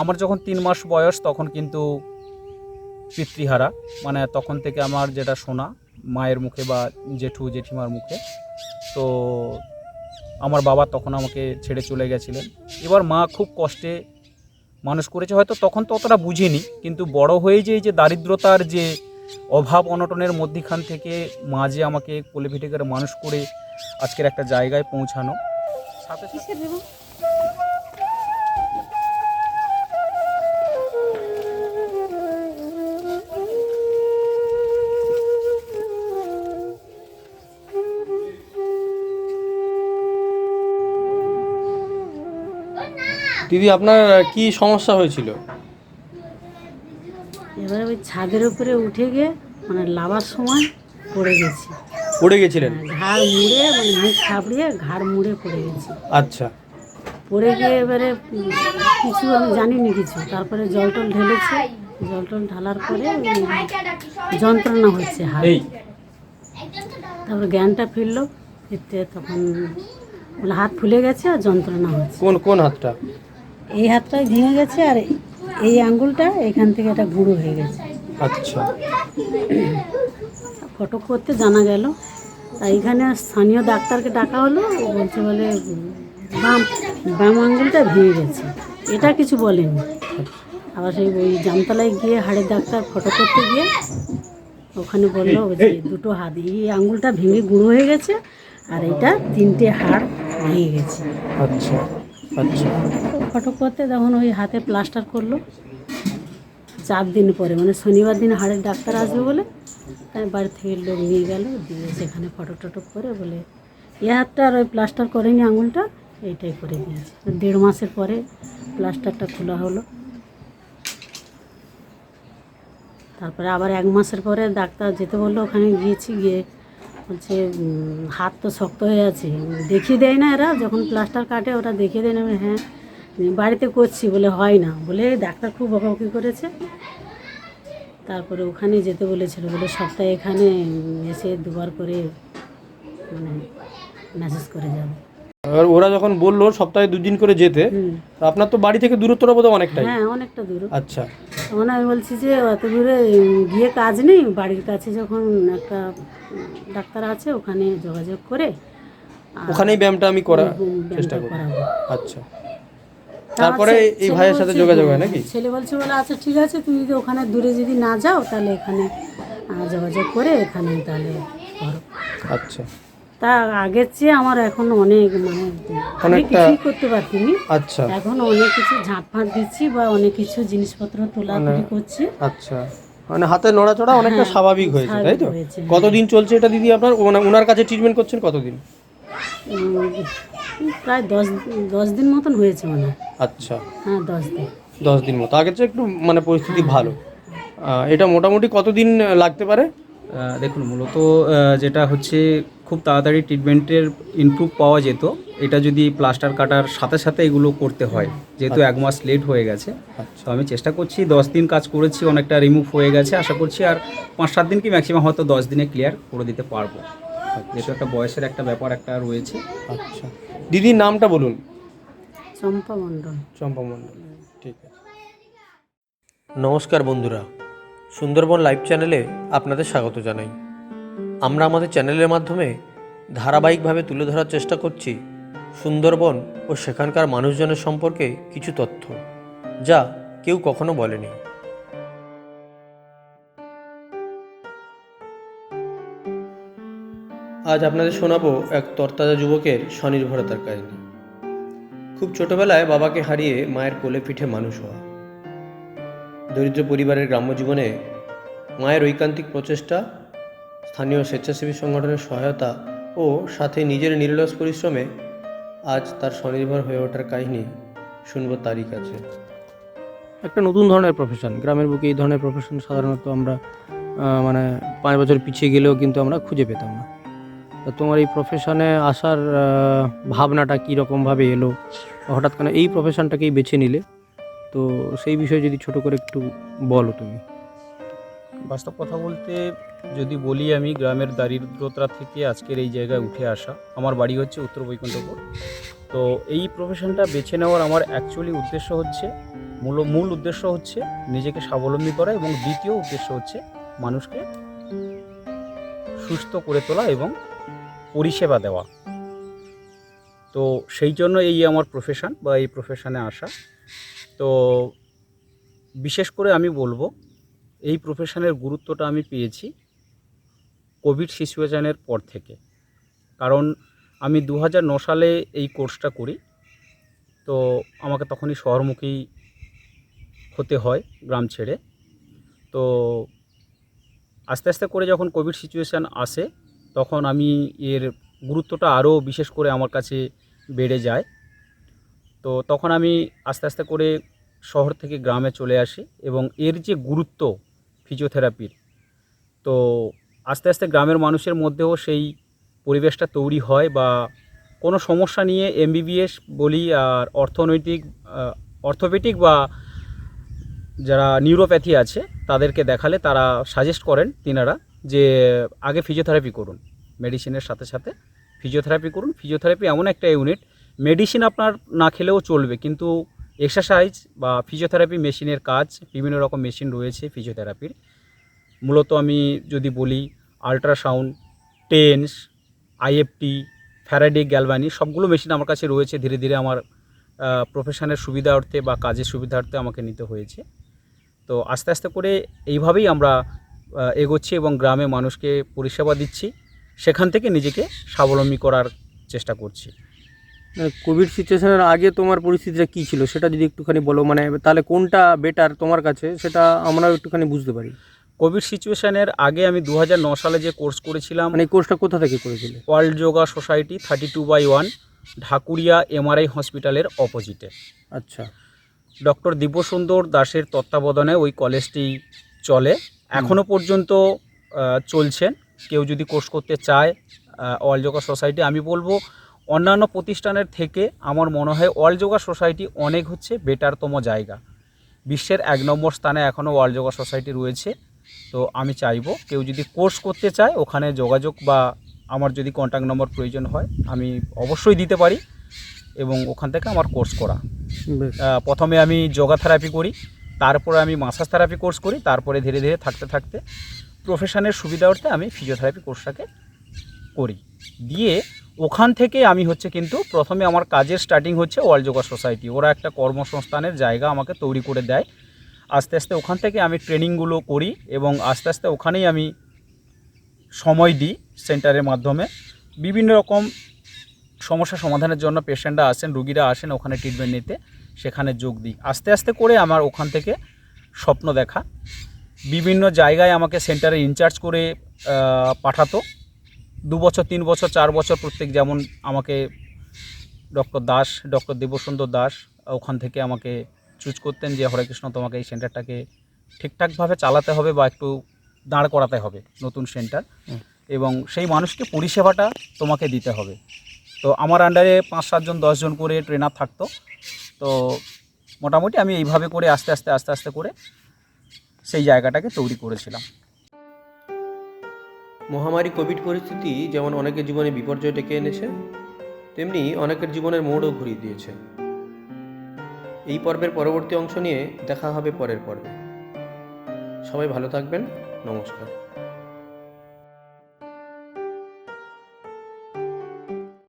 আমার যখন তিন মাস বয়স, তখন কিন্তু পিতৃহারা মানে তখন থেকে আমার যেটা শোনা মায়ের মুখে বা জেঠু জেঠিমার মুখে, তো আমার বাবা তখন আমাকে ছেড়ে চলে গেছিলেন। এবার মা খুব কষ্টে মানুষ করেছে, হয়তো তখন তো অতটা বুঝিনি, কিন্তু বড় হয়ে যে যে দারিদ্রতার যে অভাব অনটনের মধ্যিখান থেকে মা যে আমাকে কোলে পিঠে করে মানুষ করে আজকের একটা জায়গায় পৌঁছানো। সাথে সাথে দিদি আপনার কি সমস্যা হয়েছিল? এবারে ওই ছাদের উপরে উঠে গিয়ে মানে লাভার সময় পড়ে গেছি। পড়ে গেছিলেন? ঘাড় মুড়ে মানে মুখ থাপড়িয়ে ঘাড় মুড়ে পড়ে গেছি। আচ্ছা। পড়ে গিয়ে এবারে কিছু আমি জানি জানিনি কিছু। তারপরে জল টল ঢেলেছে। জল টল ঢালার পরে যন্ত্রণা হচ্ছে হাত তারপরে জ্ঞানটা ফিরলো ফিরতে তখন হাত ফুলে গেছে আর যন্ত্রণা হচ্ছে। কোন কোন হাতটা? এই হাতটাই ভেঙে গেছে আর এই আঙ্গুলটা এখান থেকে একটা গুঁড়ো হয়ে গেছে। আচ্ছা। ফটো করতে জানা গেল। তাই এখানে স্থানীয় ডাক্তারকে ডাকা হলো। ও বলছে বলে বাম বাম আঙ্গুলটা ভেঙে গেছে। এটা কিছু বলেনি। আবার সেই ওই জামতলায় গিয়ে হাড়ের ডাক্তার ফটো করতে গিয়ে ওখানে বলল যে দুটো হাত এই আঙ্গুলটা ভেঙে গুঁড়ো হয়ে গেছে আর এটা তিনটে হাড় ভেঙে গেছে। আচ্ছা। আচ্ছা। তো ফটো করতে তখন ওই হাতে প্লাস্টার করল, চার দিন পরে মানে শনিবার দিন হাড়ের ডাক্তার আসবে বলে, তাই বাড়ি থেকে লোক নিয়ে গেল, দিয়ে সেখানে ফটো টটো করে বলে, এ হাতটা আর ওই প্লাস্টার করেনি আঙুলটা, এইটাই করে দিয়েছে। দেড় মাসের পরে প্লাস্টারটা খোলা হলো। তারপরে আবার এক মাসের পরে ডাক্তার যেতে বলল, ওখানে গিয়েছি, গিয়ে উম, হাত তো শক্ত হয়ে আছে। দেখিয়ে দেয় না এরা যখন প্লাস্টার কাটে ওরা দেখিয়ে দেয় না। হ্যাঁ বাড়িতে করছি বলে হয় না। বলে ডাক্তার খুব বকাবকি করেছে। তারপরে ওখানে যেতে বলেছিল। বলে সপ্তাহে এখানে এসে দুবার করে মানে মেসেজ করে যাবে। আর ওরা যখন বলল সপ্তাহে দুদিন করে যেতে আপনার তো বাড়ি থেকে দূরত্বটা বোধহয় অনেকটাই। হ্যাঁ অনেকটা দূর। আচ্ছা। তখন আমি বলছি যে অত দূরে গিয়ে কাজ নেই। বাড়ির কাছে যখন একটা ডাক্তার আছে ওখানে যোগাযোগ করে ওখানেই ব্যায়ামটা আমি করা উম, ব্যায়ামটা চেষ্টা করি। করাবো। আচ্ছা। তারপরে এই ভাইয়ের সাথে যোগাযোগ হ্যাঁ, নাকি? ছেলে বলছে বলে আচ্ছা ঠিক আছে তুমি যদি ওখানে দূরে যদি না যাও তাহলে এখানে যোগাযোগ করে এখানে তাহলে আচ্ছা। তা আগের চেয়ে আমার এখন অনেক মানে আগে অনেকটা- কিছুই করতে পারতিনি আচ্ছা। এখন অনেক কিছু ঝাঁট ফাঁট দিচ্ছি বা অনেক কিছু জিনিসপত্র তোলাতুলি করছি। আচ্ছা। মানে হাতের নড়াচড়া অনেকটা হ্যাঁ, স্বাভাবিক হয়েছে তাই তো? হ্যাঁ। কতদিন চলছে এটা দিদি আপনার? ওনা- ওনার কাছে ট্রিটমেন্ট করছেন কতদিন? প্রায় দশ দশ দিন মতন হয়েছে মনে আচ্ছা। হ্যাঁ দশ দিন। দশ দিন মতো। আগের চেয়ে একটু মানে পরিস্থিতি ভালো। এটা মোটামুটি কতদিন লাগতে পারে? দেখুন মূলত যেটা হচ্ছে খুব তাড়াতাড়ি ট্রিটমেন্টের ইমপ্রুভ পাওয়া যেত। এটা যদি প্লাস্টার কাটার সাথে সাথে এগুলো করতে হয় যেহেতু এক মাস লেট হয়ে গেছে। আচ্ছা। তো আমি চেষ্টা করছি দশ দিন কাজ করেছি অনেকটা রিমুভ হয়ে গেছে। আশা করছি আর পাঁচ সাত দিন কি ম্যাক্সিমাম হয়তো দশ দিনে ক্লিয়ার করে দিতে পারব। যেহেতু একটা বয়সের একটা ব্যাপার একটা রয়েছে। আচ্ছা। দিদির নামটা বলুন। চম্পা মণ্ডল। চম্পা মণ্ডল ঠিক আছে। নমস্কার বন্ধুরা। সুন্দরবন লাইভ চ্যানেলে আপনাদের স্বাগত জানাই। আমরা আমাদের চ্যানেলের মাধ্যমে ধারাবাহিকভাবে তুলে ধরার চেষ্টা করছি সুন্দরবন ও সেখানকার মানুষজনের সম্পর্কে কিছু তথ্য, যা কেউ কখনো বলেনি। আজ আপনাদের শোনাবো এক তরতাজা যুবকের স্বনির্ভরতার কাহিনী। খুব ছোটবেলায় বাবাকে হারিয়ে মায়ের কোলে পিঠে মানুষ হওয়া। দরিদ্র পরিবারের গ্রাম্য জীবনে মায়ের ঐকান্তিক প্রচেষ্টা স্থানীয় স্বেচ্ছাসেবী সংগঠনের সহায়তা ও সাথে নিজের নিরলস পরিশ্রমে আজ তার স্বনির্ভর হয়ে ওঠার কাহিনী শুনব তারই কাছে। একটা নতুন ধরনের প্রফেশন গ্রামের বুকে এই ধরনের প্রফেশন সাধারণত আমরা মানে পাঁচ বছর পিছিয়ে গেলেও কিন্তু আমরা খুঁজে পেতাম না। তা তোমার এই প্রফেশনে আসার ভাবনাটা কী রকমভাবে এলো? হঠাৎ করে এই প্রফেশনটাকেই বেছে নিলে? তো সেই বিষয়ে যদি ছোট করে একটু বলো তুমি। বাস্তব কথা বলতে যদি বলি আমি গ্রামের দারিদ্রতা থেকে আজকের এই জায়গায় উঠে আসা, আমার বাড়ি হচ্ছে উত্তর বৈকুণ্ঠপুর। তো এই প্রফেশনটা বেছে নেওয়ার আমার অ্যাকচুয়ালি উদ্দেশ্য হচ্ছে, মূল মূল উদ্দেশ্য হচ্ছে নিজেকে স্বাবলম্বী করা এবং দ্বিতীয় উদ্দেশ্য হচ্ছে মানুষকে সুস্থ করে তোলা এবং পরিষেবা দেওয়া। তো সেই জন্য এই আমার প্রফেশন বা এই প্রফেশনে আসা। তো বিশেষ করে আমি বলব, এই প্রফেশনের গুরুত্বটা আমি পেয়েছি কোভিড সিচুয়েশানের পর থেকে। কারণ আমি দু সালে এই কোর্সটা করি, তো আমাকে তখনই শহরমুখী হতে হয় গ্রাম ছেড়ে। তো আস্তে আস্তে করে যখন কোভিড সিচুয়েশান আসে, তখন আমি এর গুরুত্বটা আরও বিশেষ করে আমার কাছে বেড়ে যায়। তো তখন আমি আস্তে আস্তে করে শহর থেকে গ্রামে চলে আসি এবং এর যে গুরুত্ব ফিজিওথেরাপির, তো আস্তে আস্তে গ্রামের মানুষের মধ্যেও সেই পরিবেশটা তৈরি হয় বা কোনো সমস্যা নিয়ে এমবিবিএস বলি আর অর্থনৈতিক অর্থোপেটিক বা যারা নিউরোপ্যাথি আছে তাদেরকে দেখালে তারা সাজেস্ট করেন তিনারা যে আগে ফিজিওথেরাপি করুন। মেডিসিনের সাথে সাথে ফিজিওথেরাপি করুন। ফিজিওথেরাপি এমন একটা ইউনিট মেডিসিন আপনার না খেলেও চলবে কিন্তু এক্সারসাইজ বা ফিজিওথেরাপি মেশিনের কাজ, বিভিন্ন রকম মেশিন রয়েছে ফিজিওথেরাপির মূলত আমি যদি বলি ultrasound TENS IFT Faraday Galvani সবগুলো মেশিন আমার কাছে রয়েছে। ধীরে ধীরে আমার প্রফেশনের সুবিধার্থে বা কাজের সুবিধার্থে আমাকে নিতে হয়েছে। তো আস্তে আস্তে করে এইভাবেই আমরা এগোচ্ছি এবং গ্রামে মানুষকে পরিষেবা দিচ্ছি। সেখান থেকে নিজেকে স্বাবলম্বী করার চেষ্টা করছি। কোভিড সিচুয়েশনের আগে তোমার পরিস্থিতিটা কী ছিল? সেটা যদি একটুখানি বলো। মানে তাহলে কোনটা বেটার তোমার কাছে? সেটা আমরাও একটুখানি বুঝতে পারি। কোভিড সিচুয়েশনের আগে আমি দু সালে যে কোর্স করেছিলাম মানে এই কোর্সটা কোথা থেকে করেছিলে? World yoga society thirty two by one Dhakuria MRI হসপিটালের অপোজিটে। আচ্ছা। ডক্টর দিব্যসুন্দর দাসের তত্ত্বাবধানে ওই কলেজটি চলে। এখনও পর্যন্ত চলছেন কেউ যদি কোর্স করতে চায় ওয়ার্ল্ড যোগা সোসাইটি আমি বলব অন্যান্য প্রতিষ্ঠানের থেকে আমার মনে হয় ওয়ার্ল্ড যোগা সোসাইটি অনেক হচ্ছে বেটারতম জায়গা। বিশ্বের এক নম্বর স্থানে এখনও ওয়ার্ল্ড যোগা সোসাইটি রয়েছে। তো আমি চাইব কেউ যদি কোর্স করতে চায় ওখানে যোগাযোগ বা আমার যদি কন্ট্যাক্ট নম্বর প্রয়োজন হয় আমি অবশ্যই দিতে পারি এবং ওখান থেকে আমার কোর্স করা। প্রথমে আমি যোগা থেরাপি করি তারপরে আমি মাসাজ থেরাপি কোর্স করি তারপরে ধীরে ধীরে থাকতে থাকতে প্রফেশনের সুবিধার্থে আমি ফিজিওথেরাপি কোর্সটাকে করি। দিয়ে ওখান থেকে আমি হচ্ছে কিন্তু প্রথমে আমার কাজের স্টার্টিং হচ্ছে ওয়ার্ল্ড যোগা সোসাইটি ওরা একটা কর্মসংস্থানের জায়গা আমাকে তৈরি করে দেয়। আস্তে আস্তে ওখান থেকে আমি ট্রেনিংগুলো করি এবং আস্তে আস্তে ওখানেই আমি সময় দিই সেন্টারের মাধ্যমে। বিভিন্ন রকম সমস্যা সমাধানের জন্য পেশেন্টরা আসেন, রুগীরা আসেন ওখানে ট্রিটমেন্ট নিতে, সেখানে যোগ দিই। আস্তে আস্তে করে আমার ওখান থেকে স্বপ্ন দেখা। বিভিন্ন জায়গায় আমাকে সেন্টারে ইনচার্জ করে পাঠাতো। দু বছর, তিন বছর, চার বছর প্রত্যেক যেমন আমাকে ডক্টর দাস, ডক্টর দেবসুন্দর দাস, ওখান থেকে আমাকে চুজ করতেন যে হরে কৃষ্ণ তোমাকে এই সেন্টারটাকে ঠিকঠাকভাবে চালাতে হবে বা একটু দাঁড় করাতে হবে নতুন সেন্টার। এবং সেই মানুষকে পরিষেবাটা তোমাকে দিতে হবে। তো আমার আন্ডারে পাঁচ সাতজন দশজন করে ট্রেনার থাকতো। তো মোটামুটি আমি এইভাবে করে আস্তে আস্তে আস্তে আস্তে করে সেই জায়গাটাকে তৈরি করেছিলাম। মহামারী কোভিড পরিস্থিতি যেমন অনেকের জীবনে বিপর্যয় ডেকে এনেছে তেমনি অনেকের জীবনের মোড়ও ঘুরিয়ে দিয়েছে। এই পর্বের পরবর্তী অংশ নিয়ে দেখা হবে পরের পর্বে। সবাই ভালো থাকবেন। নমস্কার।